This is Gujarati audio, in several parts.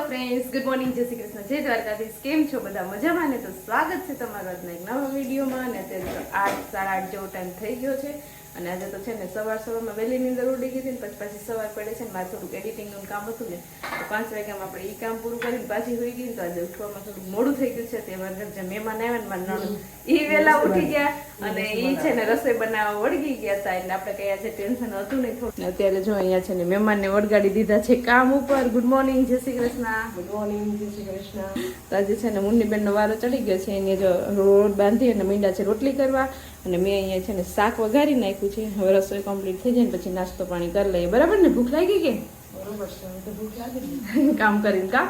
ફ્રેન્ડ્સ ગુડ મોર્નિંગ જય શ્રી કૃષ્ણ, જય દ્વારકાધીશ. કેમ છો બધા? મજામાં ને? તો સ્વાગત છે તમારા આજના એક નવા વિડીયોમાં. અને અત્યારે તો આઠ સાડા આઠ જેવો ટાઈમ થઈ ગયો છે. અને આજે તો છે ને સવાર સવારમાં વહેલી નીંદર ઉડી ગઈ હતી ને પછી પાછી સવાર પડે છે ને મારે થોડુંક એડિટિંગનું કામ હતું ને તો પાંચ વાગ્યામાં આપણે એ કામ પૂરું કરીને પાછી હોઈ ગઈ તો આજે ઉઠવામાં થોડુંક મોડું થઈ ગયું છે. તે વગર જે મહેમાન આવ્યા ને મારા નણંદ એ વહેલા ઉઠી ગયા અને એ છે ને રસોઈ બનાવવા વળગી ગયા હતા એટલે આપણે કઈ આજે ટેન્શન હતું નહીં થોડું. અત્યારે જો અહીંયા છે ને મહેમાનને વળગાડી દીધા છે કામ ઉપર. ગુડ મોર્નિંગ જય શ્રી કૃષ્ણ. ગુડ મોર્નિંગ જય શ્રી કૃષ્ણ. તો આજે છે ને મુન્ની બેનનો વારો ચડી ગયો છે. એને જો રોડ બાંધી અને મીંડા છે રોટલી કરવા. અને મેં અહીંયા છે ને શાક વઘારી નાખ્યું છે. હવે રસોઈ કમ્પ્લીટ થઈ જાય ને પછી નાસ્તો પાણી કરી લઈએ. બરાબર ને? ભૂખ લાગી કે. કામ કરીને કા?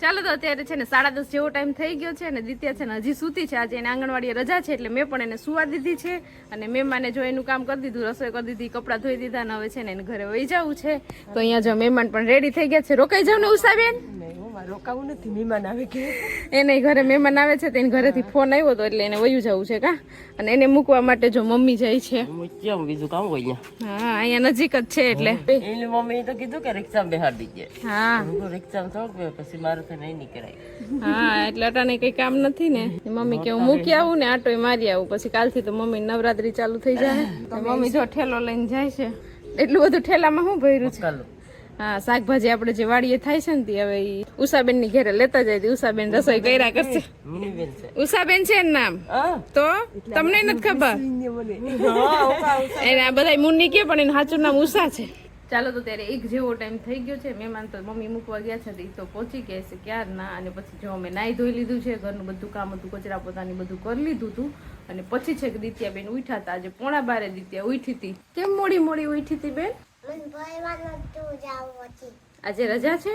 ચાલો તો અત્યારે છે ને સાડા દસ જેવો ટાઈમ થઈ ગયો છે અને દિત્યા છે ને હજી સૂતી છે. આજે એને આંગણવાડીએ રજા છે એટલે મેં પણ એને સુવા દીધી છે અને મહેમાને જો એનું કામ કરી દીધું રસોઈ કરી દીધી કપડાં ધોઈ દીધા અને હવે છે ને એને ઘરે વહી જવું છે. તો અહીંયા જો મહેમાન પણ રેડી થઈ ગયા છે. રોકાઈ જાવ ને ઉષાબેન? રોકાવું નથી મહેમાન આવે કે? એને ઘરે મહેમાન આવે છે તેની ઘરેથી ફોન આવ્યો હતો એટલે એને વયું જવું છે કા? અને એને મૂકવા માટે જો મમ્મી જાય છે. કેમ બીજું કામ હોય હા અહીંયા નજીક જ છે એટલે. એની મમ્મી તો કીધું કે રિક્ષા બેહાડી દે હા. રિક્ષા તો બે પછી મારું તો નહીં નીકળાય. હા એટલે અટાને કઈ કામ નથી ને. મમ્મી કે હું મૂકી આવું ને આટો મારી આવું પછી કાલથી તો મમ્મી નવરાત્રી ચાલુ થઈ જાય. તો મમ્મી જો ઠેલો લઈને જાય છે. એટલું બધું ઠેલામાં શું ભર્યું છે? ચાલો હા શાકભાજી આપણે જે વાડીએ થાય છે ને તે હવે ઉષાબેનની ઘેરે લેતા જાય ઉષાબેન રસોઈ કર્યા કરશે. મિની બેન છે ઉષાબેન છે નામ તો? તમને નથી ખબર? મને એને આ બધા મુન્ની કે પણ એનું સાચું નામ ઉષા છે. ચાલો તો ત્યારે એક જેવો ટાઈમ થઈ ગયો છે. મહેમાન તો મમ્મી મૂકવા ગયા છે એ તો પહોંચી ગયા છે ક્યાર ના અને પછી જો અમે નાહી ધોઈ લીધું છે ઘરનું બધું કામ હતું કચરા પોતાની બધું કરી લીધું હતું. અને પછી છે કે દિત્યાબેન ઉઠ્યા હતા. આજે પોણા બારે દિત્યા ઉઠી હતી. કેમ મોડી મોડી ઉઠી હતી બેન? આજે રજા છે?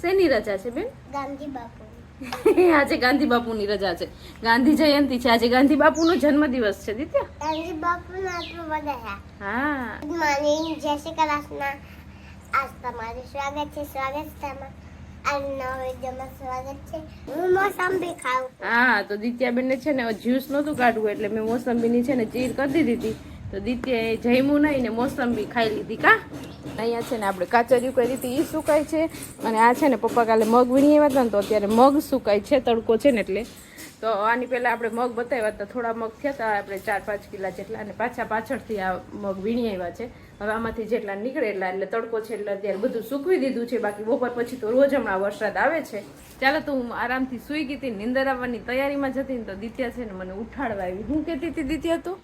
શેની રજા છે બેન? ગાંધી બાપુ આજે ગાંધી બાપુની રજા છે. ગાંધી જયંતિ છે. આજે ગાંધી બાપુનો જન્મદિવસ છે દિત્યા. ગાંધી બાપુ ના આટલું બધા હા. ગુડ મોર્નિંગ જય શ્રી કૃષ્ણ આજ તમારું સ્વાગત છે. સ્વાગત તમારું. સ્વાગત છે. હું મોસંબી ખાઉં. હા તો દિત્યાબેનને છે ને જ્યુસ નહોતું કાઢવું એટલે મેં મોસંબીની છે ને ચીર કરી દીધી હતી. તો દિત્યાએ જમ્યું નહીં ને મોસંબી ખાઈ લીધી કા? અહીંયા છે ને આપણે કાચરિયું કરી હતી એ સુકાય છે. અને આ છે ને પપ્પા કાલે મગ વીણી આવ્યા હતા ને તો અત્યારે મગ સુકાય છે, તડકો છે ને એટલે. તો આની પહેલાં આપણે મગ બતાવ્યા હતા, થોડા મગ થયા હતા, આપણે ચાર પાંચ કિલા જેટલા અને પાછા પાછળથી આ મગ વીણી આવ્યા છે. હવે આમાંથી જેટલા નીકળે એટલા, એટલે તડકો છે એટલે અત્યારે બધું સૂકવી દીધું છે, બાકી બપોર પછી તો રોજ હમણાં વરસાદ આવે છે. ચાલો તો હું આરામથી સૂઈ ગઈ હતી, નિંદર આવવાની તૈયારીમાં જતી ને તો દિત્યા છે ને મને ઉઠાડવા આવી. હું કહેતી હતી, દિત્યા તો?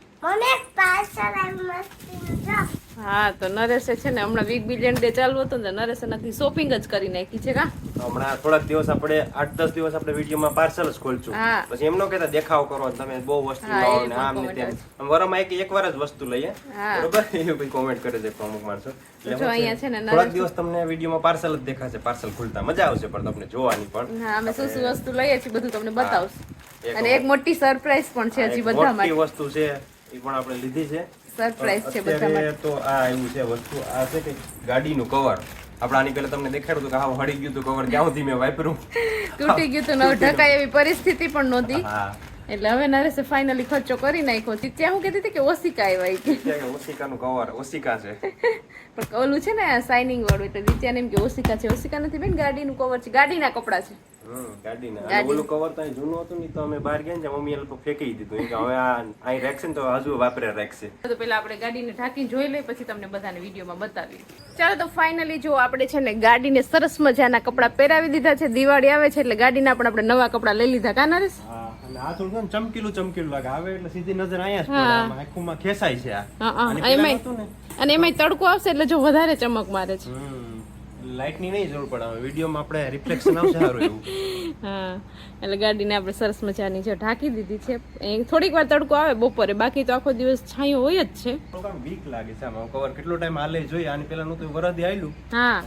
હા તો નરેશે છે ને હમણાં વીક બિલિયન ડે ચાલુ હતો ને નરેશે નથી શોપિંગ જ કરી નાખી છે કા? હમણાં થોડાક દિવસ આપણે આઠ દસ દિવસ આપણે વિડીયોમાં પાર્સલ જ ખોલશું. પછી એમનો કહેતા દેખાવ કરો તમે બહુ વસ્તુ લાવો ને આમ ને તેમ. વરમાં એક એક વાર જ વસ્તુ લઈએ. બરોબર? એવું કોઈ કોમેન્ટ કરે છે અમુક માણસો. એટલે જો અહીંયા છે, ને થોડાક દિવસ તમને વિડીયોમાં પાર્સલ જ દેખાશે પાર્સલ ખુલતા. મજા આવશે પણ તમને જોવાની પણ. હા અમે શું શું વસ્તુ લઈએ છીએ બધું તમને બતાવશું. અને એક મોટી સરપ્રાઈઝ પણ છે હજી બધા બધા મોટી. વસ્તુ છે. એ પણ આપણે લીધી છે. સરપ્રાઈઝ છે બધા તો આ આવ્યું છે વસ્તુ. આ છે કે ગાડીનું કવર આપણે આની પહેલા તમને દેખાડ્યું હતું કે હા હળી ગયું હતું કવર ક્યાં સુધી મેં વાપર્યું. તૂટી ગયું હતું ને ઢકાય એવી પરિસ્થિતિ પણ નહોતી. એટલે હવે નરેશે ફાઇનલી ખર્ચો કરી નાખ્યો. ત્યાં હું કહેતી હતી કે ઓસિકા આવ્યા ઈ. કે. કે ઓસિકાનું કવર ઓસિકા છે. પણ ઓલું છે ને શાઇનિંગ વાળું એટલે દિત્યાને એમ કે ઓસિકા છે. ઓસિકા નથી બેન ગાડીનું કવર છે. ગાડીના કપડા છે. હમ, ગાડીના. ઓલું કવર તો જૂનું હતું ને તો અમે બહાર ગયા ને મમ્મી એ લોકો ફેંકી દીધું. કે હવે આ અહીં રાખશે ને તો હજુ વાપરે રાખશે. તો પેલા આપણે ગાડીને ઢાંકીને જોઈ લઈએ પછી તમને બધાને વિડીયોમાં બતાવીએ. ચાલો તો ફાઇનલી જો આપણે છે ને ગાડીને સરસ મજાના કપડાં પહેરાવી દીધા છે. દિવાળી આવે છે એટલે ગાડીના પણ આપણે નવા કપડાં લઈ લીધા. કા નરેશ? હા અને આ થોડું છે ચમકીલું ચમકીલું લાગે. આવે એટલે સીધી નજર અહીંયા જ આંખોમાં ખેંચાય છે આ. અને એમાં એમાંય અને એમાંય તડકો આવશે એટલે જો વધારે ચમક મારે છે. હમની નહીં જરૂર પડે. હવે વિડીયોમાં આપણે રિફ્લેક્શન આવશે સારું એવું. હા. એટલે ગાડીને આપણે સરસ મજાની જે ઢાંકી દીધી છે. એ થોડીક વાર તડકો આવે બપોરે. બાકી તો આખો દિવસ છાંયો હોય જ છે. થોડુંક વીક લાગે છે આમાં. કવર કેટલો ટાઈમ હાલે જોઈએ આની પેલા નતું વરદી આવેલું હા.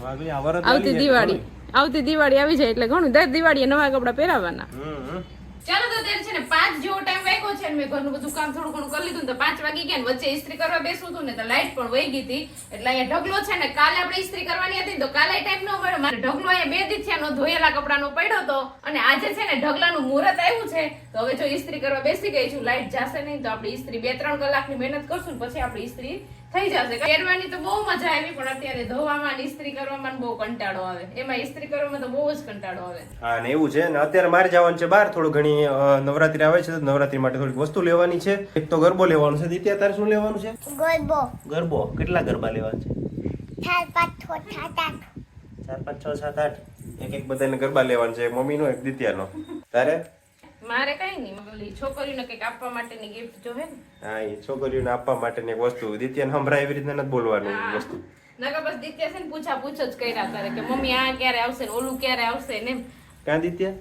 આવતી દિવાળી. આવતી દિવાળી આવી જાય એટલે ઘણું. દર દિવાળીએ નવા કપડાં પહેરાવાના. હમ. ચાલો તો ત્યારે છે ને પાંચ જેવો ટાઈમ વાગ્યો છે ને મેં ઘરનું બધું કામ થોડું ઘણું કરી લીધું ને પાંચ વાગી ગયા વચ્ચે ઇસ્ત્રી કરવા બેસું હતું ને તો લાઈટ પણ વહી ગઈ હતી. એટલે અહીંયા ઢગલો છે ને કાલે આપણે ઇસ્ત્રી કરવાની હતી તો કાલે ટાઈમ ન મળ્યો. મારે ઢગલો અહીંયા બે દી થયા ધોયેલા કપડાનો પડ્યો હતો અને આજે છે ને ઢગલાનું મુહૂર્ત આવ્યું છે. તો હવે જો ઇસ્ત્રી કરવા બેસી ગઈ છું, લાઈટ જશે નહીં તો આપણે ઇસ્ત્રી બે ત્રણ કલાકની મહેનત કરશું પછી આપણે ઇસ્ત્રી થઈ જશે. પહેરવાની તો બહુ મજા આવી પણ અત્યારે ધોવામાં ઇસ્ત્રી કરવામાં બહુ કંટાળો આવે. એમાં ઇસ્ત્રી કરવામાં તો બહુ જ કંટાળો આવે. હા ને એવું છે. ને અત્યારે મારે જવાનું છે બહાર. થોડું ઘણી નવરાત્રી આવે છે તો નવરાત્રી માટે થોડીક વસ્તુ લેવાની છે. એક તો ગરબો લેવાનો છે. દિત્યા તારે શું લેવાનું છે? ગરબો. ગરબો. કેટલા ગરબા લેવાના છે? ચાર પાંચ છ સાત આઠ. ચાર પાંચ છ સાત આઠ. એક એક બધાને ગરબા લેવાનું છે. એક મમ્મીનો એક દિત્યાનો. તારે? મારે કઈ નહીં ઓલી છોકરીઓને કંઈક આપવા માટેની ગિફ્ટ જોહે ને. હા એ છોકરીઓને આપવા માટેની એક વસ્તુ. દિત્યાને હમણાં એવી રીતના નથી બોલવાનું વસ્તુ. નકર બસ દિત્યા છે ને પૂછા પૂછ જ કર્યા કરે કે મમ્મી આ ક્યારે આવશે ને ઓલું ક્યારે આવશે ને કા કાં દિત્યા?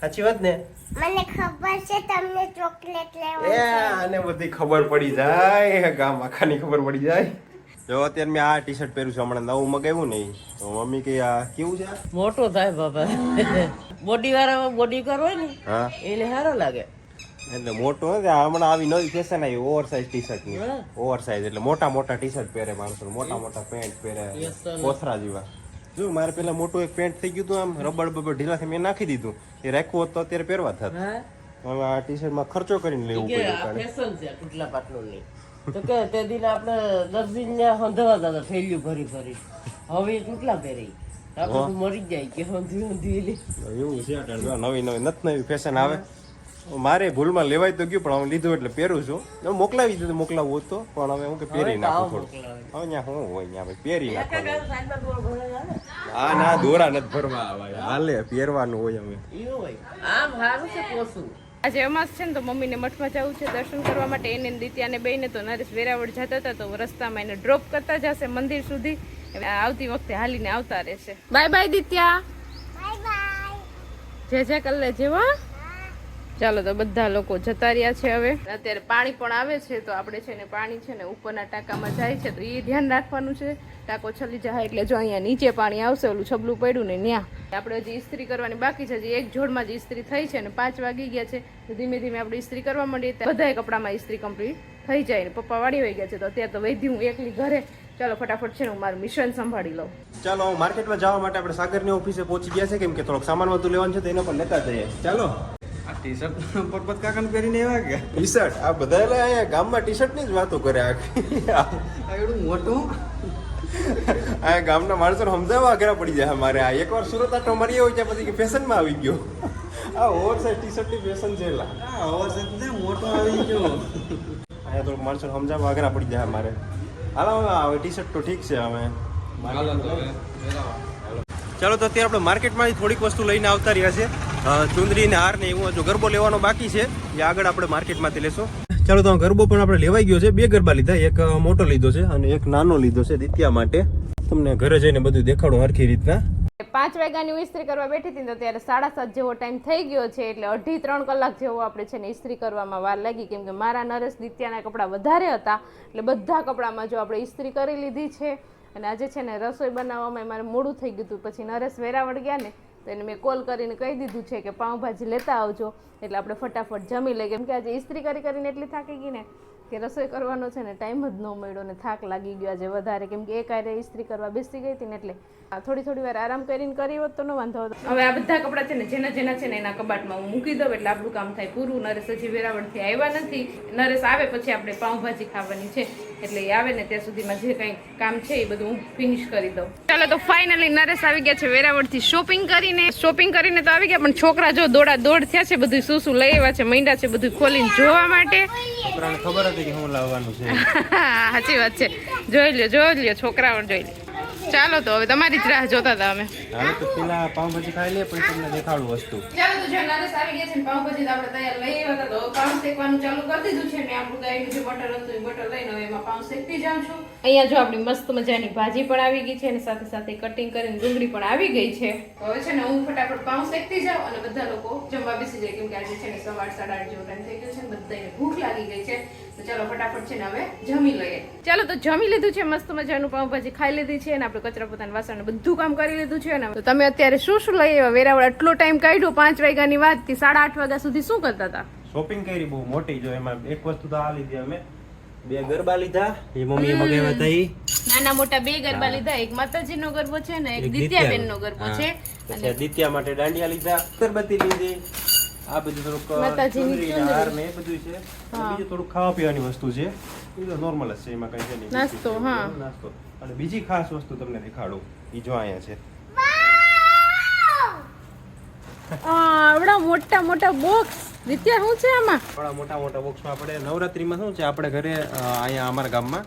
સાચી વાત ને? મને ખબર છે તમને ચોકલેટ એ અને આને બધી ખબર પડી જાય. ગામ આખાની ખબર પડી જાય. જો અત્યારે મેં આ ટી શર્ટ પહેર્યું છે હમણાં નવું મગાવ્યું ને ઈ. તો મમ્મી કે આ કેવું છે મોટો થાય બાપા બોડી વાળા બોડી કર હોય ને હા. એને સારો લાગે. એટલે મોટું નથી હમણાં આવી નવી ફેશન આવી ઓવર સાઇઝ ટી શર્ટની. ઓવર સાઇઝ એટલે મોટા મોટા ટી શર્ટ પહેરે માણસો મોટા મોટા પેન્ટ પહેરે. કોથરા જેવા. જો મારે પેલા મોટું એક પેન્ટ થઈ ગયું હતું આમ રબડ બબડ ઢીલા મેં નાખી દીધું. એ રાખવું હોત તો અત્યારે પહેરવા થાત. હવે આ ટી શર્ટમાં ખર્ચો કરીને લેવું પડ્યું ફેશન છે ટુટલા પાટલું ની તો કે તે દિન આપણે દર્દી ને હંધવા હતા થેલ્યું ભરી ભરી. હવે કેટલા પહેરી. આપણે મરી જાય કે હંધી હંધી એવું છે નવી નવી નત નવી ફેશન આવે. મારે ભૂલમાં લેવાય તો ગયું પણ હું લીધું એટલે પહેરું છું. મોકલાવી દીધું મોકલાવું હોત તો પણ હવે હું કે પહેરી નાખું થોડું હવે ત્યાં શું હોય ત્યાં ભાઈ પહેરી નાખું આ ના દોરા નથી ભરવા આવે. હાલે પહેરવાનું હોય અમે. આમ સારું છે પોસું. આજે અમાસ છે ને તો મમ્મીને મઠમાં જવું છે દર્શન કરવા માટે. એને ને દિત્યાને બેને તો નરેશ વેરાવળ જતા હતા તો રસ્તામાં એને ડ્રોપ કરતા જશે મંદિર સુધી. આવતી વખતે હાલીને આવતા રહેશે. બાય બાય દિત્યા. જય જય કલ્લે જેવો. ચાલો તો બધા લોકો જતા રહ્યા છે હવે. અત્યારે પાણી પણ આવે છે, તો આપણે છે ને પાણી છે ને ઉપરના ટાંકામાં જાય છે, તો એ ધ્યાન રાખવાનું છે. ટાંકો છલી જાય એટલે જો અહીંયા નીચે પાણી આવશે, ઓલું છબલું પડ્યું ને ત્યાં આપણે હજી ઇસ્ત્રી કરવાની બાકી છે, હજી એક જોડમાં જ ઇસ્ત્રી થઈ છે ને પાંચ વાગી ગયા છે. તો ધીમે ધીમે આપણે ઇસ્ત્રી કરવા માંડીએ બધાય કપડામાં ઇસ્ત્રી કમ્પ્લીટ થઈ જાય ને પપ્પા વાળી વહી ગયા છે, તો અત્યારે તો વૈધી હું એકલી ઘરે. ચાલો ફટાફટ છે ને હું મારું મિશન સંભાળી લઉં. ચાલો માર્કેટમાં જવા માટે આપણે સાગરની ઓફિસે પહોંચી ગયા છે, કેમ કે થોડોક સામાન વધુ લેવાનું છે, તો એને પણ લેતા જઈએ. ચાલો. ટી શર્ટ પરબત કાકાને પહેરીને એવા કે? ટી શર્ટ આ બધા એટલે અહીંયા ગામમાં ટી શર્ટની જ વાતો કરે આ. એવડું મોટું? આ ગામના માણસો સમજાવવા આગળ પડી જાય મારે આ. એકવાર સુરત આટો મારી હોય ત્યાં પછી કે ફેશનમાં આવી ગયો. આ ઓવર સાઇઝ ટી શર્ટની ફેશન છે એટલે આ ઓવર સાઈઝ મોટો આવી ગયો. અહીંયા થોડુંક માણસો સમજાવવા અઘરા પડી જાય મારે હાલો હવે ટી શર્ટ તો ઠીક છે હવે. ચાલો તો અત્યારે આપણે માર્કેટમાંથી થોડીક વસ્તુ લઈને આવતા રહ્યા છે અ, ચુંદડી ને હાર ને એવું જો ગરબો લેવાનો બાકી છે. એ આગળ આપણે માર્કેટમાંથી લેશું. ચાલો તો ગરબો પણ આપણે લેવાઈ ગયો છે. બે ગરબા લીધા. એક મોટો લીધો છે અને એક નાનો લીધો છે દિત્યા માટે. તમને ઘરે જઈને બધું દેખાડું હરખી રીતના. પાંચ વાગ્યાની હું ઇસ્ત્રી કરવા બેઠી હતી ને તો ત્યારે સાડા સાત જેવો ટાઈમ થઈ ગયો છે એટલે અઢી ત્રણ કલાક જેવો આપણે છે ને ઇસ્ત્રી કરવામાં વાર લાગી કેમ કે મારા નરેશ દિત્યાના કપડાં વધારે હતા. એટલે બધા કપડામાં જો આપણે ઇસ્ત્રી કરી લીધી છે. અને આજે છે ને રસોઈ બનાવવામાં મારે મોડું થઈ ગયું હતું. પછી નરેશ વેરાવળ ગયા ને તો એને મેં કોલ કરીને કહી દીધું છે કે પાઉંભાજી લેતા આવજો. એટલે આપણે ફટાફટ જમી લઈએ. કેમ કે આજે ઇસ્ત્રી કરી કરીને એટલી થાકી ગઈ ને કે રસોઈ કરવાનો છે ને ટાઈમ જ ન મળ્યો ને થાક લાગી ગયો આજે વધારે. કેમ કે એક આરે ઇસ્ત્રી કરવા બેસી ગઈ હતી ને એટલે થોડી થોડી વાર આરામ કરીને કરી હોત તો ન વાંધો હતો. હવે આ બધા કપડાં છે ને જેના જેના છે ને એના કબાટમાં હું મૂકી દઉં. એટલે આપણું કામ થાય પૂરું. નરેશ હજી વેરાવળથી આવ્યા નથી. નરેશ આવે પછી આપણે પાઉંભાજી ખાવાની છે. એટલે એ આવે ને ત્યાં સુધીમાં જે કંઈ કામ છે એ બધું હું ફિનિશ કરી દઉં. ચાલો તો ફાઇનલી નરેશ આવી ગયા છે વેરાવળથી શોપિંગ કરીને. શોપિંગ કરીને તો આવી ગયા પણ છોકરા જો દોડા દોડ થયા છે બધું શું શું લઈ આવ્યા છે મૈંડા છે બધું ખોલીને જોવા માટે. ખબર હતી કે હું લાવવાનું છે. સાચી વાત છે. જોઈ લ્યો જોઈ લ્યો છોકરાઓ જોઈ લ્યો. ચાલો તો હવે તમારી જ રાહ જોતા હતા અમે. હવે તો પેલા પાઉંભાજી ખાઈ લે પછી તમને દેખાડું વસ્તુ. ચાલો તો જો નરેશ આવી ગયા છે ને પાઉંભાજી તો આપણે તૈયાર લઈ આવ્યા હતા તો પાઉં શેકવાનું ચાલુ કરી દીધું છે. મેં આપણું ગાયનું જે બટર હતું એ બટર લઈને હવે એમાં પાઉં શેકતી જાઉં છું. અહીંયા જો આપણી મસ્ત મજાની ભાજી પણ આવી ગઈ છે અને સાથે સાથે કટિંગ કરીને ડુંગળી પણ આવી ગઈ છે. હવે છે ને હું ફટાફટ પાઉં શેકતી જાઉં અને બધા લોકો જમવા બેસી જાય કેમ કે આજે છે ને સવાર સાડા આઠ જેવો ટાઈમ થઈ ગયો છે ને બધાને ભૂખ લાગી ગઈ છે. તો ચાલો ફટાફટ છે ને હવે જમી લઈએ. ચાલો તો જમી લીધું છે મસ્ત મજાનું પાઉંભાજી ખાઈ લીધી છે અને આપણે કચરા પોતાના વાસણ બધું કામ કરી લીધું છે ને તો તમે અત્યારે શું શું લઈ આવ્યા? વેરાવળ આટલો ટાઈમ કાઢ્યો પાંચ વાગ્યાની વાતથી સાડા આઠ વાગ્યા સુધી શું કરતા હતા? શોપિંગ કરી બહુ મોટી જો એમાં એક વસ્તુ તો આ લીધી અમે. બે ગરબા લીધા. એ મમ્મી મગાવ્યા હતા નાના મોટા બે ગરબા લીધા એક માતાજીનો ગરબો છે ને એક દિત્યાબેન નો ગરબો છે. અને દિત્યા માટે દાંડિયા લીધા અગરબત્તી લીધી. આ બધું થોડુંક હાર ને બધું છે. બીજું થોડુંક ખાવા પીવાની વસ્તુ છે. એ તો નોર્મલ જ છે એમાં કઈ છે નહીં. નાસ્તો, હા. નાસ્તો. અને બીજી ખાસ વસ્તુ તમને દેખાડું એ જો અહીંયા છે. આવડા મોટા મોટા બોક્સ દિત્યા શું છે આમાં? થોડા મોટા મોટા બોક્સમાં આપણે નવરાત્રીમાં શું છે? આપણે ઘરે અહીંયા અમારા ગામમાં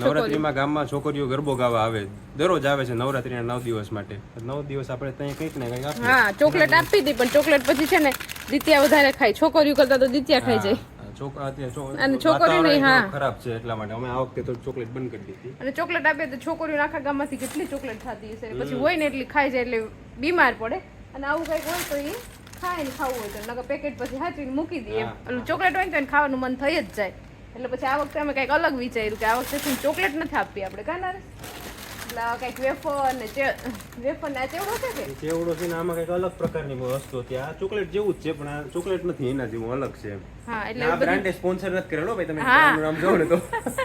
નવરાત્રીમાં ગામમાં છોકરીઓ ગરબો ગાવા આવે. દરરોજ આવે છે નવરાત્રીના નવ દિવસ માટે. નવ દિવસ આપણે ત્યાં કંઈક ને કંઈક હા ચોકલેટ આપી હતી પણ ચોકલેટ પછી છે ને દિત્યા વધારે ખાય. છોકરીઓ કરતા તો દિત્યા ખાઈ જાય. છો- અને છોકરીઓ નહીં, હા. ખરાબ છે એટલા માટે. અમે આ વખતે તો ચોકલેટ બંધ કરી દીધી. અને ચોકલેટ આપીએ તો છોકરીઓ આખા ગામમાંથી કેટલી ચોકલેટ ખાતી હશે. પછી હોય ને એટલી ખાય જાય એટલે બીમાર પડે. અને આવું કંઈક હોય તો એ ખાય ને ખાવું હોય તો. નકર પેકેટ પછી હાચવીને મૂકી દઈએ. ચોકલેટ હોય તો એને ખાવાનું મન થઈ જ જાય. એટલે પછી આ વખતે અમે કંઈક અલગ વિચાર્યું કે આ વખતે ચોકલેટ નથી આપવી આપણે. કાં? આ કંઈક વેફર ને વેફર ને ચેવડો છે કે? ચેવડો છે ને આમાં કંઈક અલગ પ્રકારની વસ્તુ હતી. આ ચોકલેટ જેવું જ છે પણ આ ચોકલેટ નથી એના જેવું અલગ છે. હા એટલે આ બ્રાન્ડે સ્પોન્સર નથી કરેલો ભાઈ તમે નામ તો.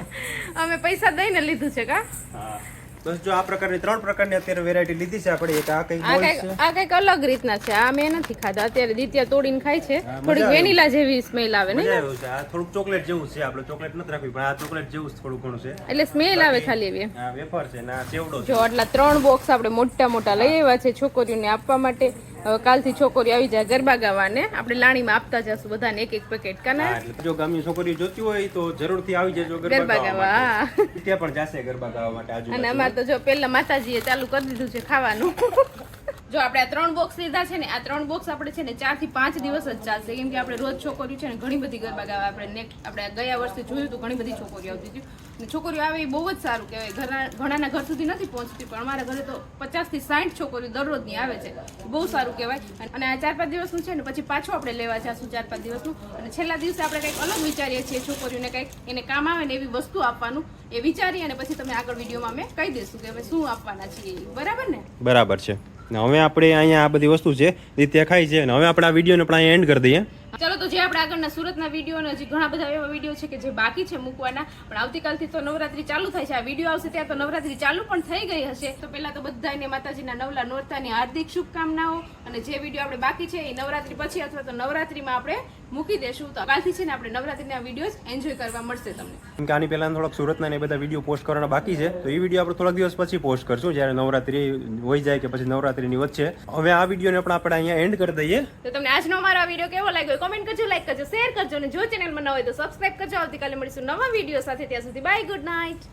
અમે પૈસા દઈને લીધું છે કા? હા. બસ જો આ પ્રકારની ત્રણ પ્રકારની અત્યારે વેરાયટી લીધી છે. આપણે એક આ કંઈક આ બોલ છે. આ કંઈક અલગ રીતના છે. આ મેં નથી ખાધા. અત્યારે દિત્યા તોડીને ખાય છે. આવે. વેનીલા જેવી સ્મેલ આવે ને? આવ્યું છે. આ થોડું ચોકલેટ જેવું છે. આપણે ચોકલેટ નથી રાખવી પણ આ ચોકલેટ જેવું થોડું ઘણું છે. એટલે સ્મેલ આવે ખાલી એવી વેફર છે ને આ ચેવડો જો આટલા ત્રણ બોક્સ આપણે મોટા મોટા લઈ આવ્યા છે છોકરીઓને આપવા માટે. હવે કાલથી છોકરી આવી જાય ગરબા ગાવાને. આપણે લાણીમાં આપતા જશું બધાને એક એક પેકેટ કાના. જો ગામની છોકરી જોતી હોય તો જરૂરથી આવી જજો ગરબા ગાવા, ત્યાં પણ જાશે ગરબા ગાવા માટે અને અમારે તો જો પેલા માતાજીએ ચાલુ કરી દીધું છે ખાવાનું. જો આપણે આ ત્રણ બોક્સ લીધા છે ને આ ત્રણ બોક્સ આપણે છે ને ચારથી પાંચ દિવસ જ ચાલશે. કેમ કે આપણે રોજ છોકરીઓ છે ને ઘણી બધી ગરબા ગાવા આપણે નેક્સ્ટ આપણે ગયા વર્ષે જોયું તો ઘણી બધી છોકરીઓ આવતી હતી. છોકરીઓ આવે એ બહુ જ સારું કહેવાય. ઘણા ઘણાના ઘર સુધી નથી પહોંચતી, પણ અમારા ઘરે તો પચાસથી સાઠ છોકરીઓ દરરોજની આવે છે. બહુ સારું કહેવાય. અને આ ચાર પાંચ દિવસનું છે ને, પછી પાછું આપણે લેવા જશું ચાર પાંચ દિવસનું. અને છેલ્લા દિવસે આપણે કંઈક અલગ વિચારીએ છીએ છોકરીઓને કંઈક, એને કામ આવે ને એવી વસ્તુ આપવાનું, એ વિચારીએ અને પછી તમે આગળ વિડીયોમાં અમે કહી દઈશું કે અમે શું આપવાના છીએ. બરાબર ને? બરાબર છે. હવે આપણે અહીંયા આ બધી વસ્તુ છે, એ ત્યાં છે. અને હવે આપણે આ વિડીયોને પણ અહીંયા એન્ડ કરી દઈએ. ચાલો તો જે આપણે આગળના સુરતના વીડિયો અને હજી ઘણા બધા એવા વીડિયો છે કે જે બાકી છે મૂકવાના પણ આવતીકાલથી તો નવરાત્રી ચાલુ થાય છે. આ વીડિયો આવશે ત્યાં તો નવરાત્રી ચાલુ પણ થઈ ગઈ હશે. તો પહેલાં તો બધાને માતાજીના નવલા નોરતાની હાર્દિક શુભકામનાઓ અને જે વીડિયો આપણે બાકી છે એ નવરાત્રી પછી અથવા તો નવરાત્રીમાં આપણે મૂકી દેશું. તો કાલથી છે ને આપણે નવરાત્રીના વિડીયોઝ એન્જોય કરવા મળશે તમને. આની પહેલા થોડાક સુરતના ને એ બધા વીડિયો પોસ્ટ કરવાના બાકી છે. તો એ વીડિયો આપણે થોડાક દિવસ પછી પોસ્ટ કરશું જ્યારે નવરાત્રી હોય જાય કે પછી નવરાત્રીની વચ્ચે. હવે આ વિડીયોને પણ આપણે અહીંયા એન્ડ કરી દઈએ. તો તમને આજનો મારો વીડિયો કેવો લાગ્યો? કોમેન્ટ કરજો લાઈક કરજો શેર કરજો અને જો ચેનલમાં ન હોય તો સબસ્ક્રાઇબ કરજો. આવતીકાલે મળીશું નવા વીડિયો સાથે. ત્યાં સુધી બાય ગુડ નાઇટ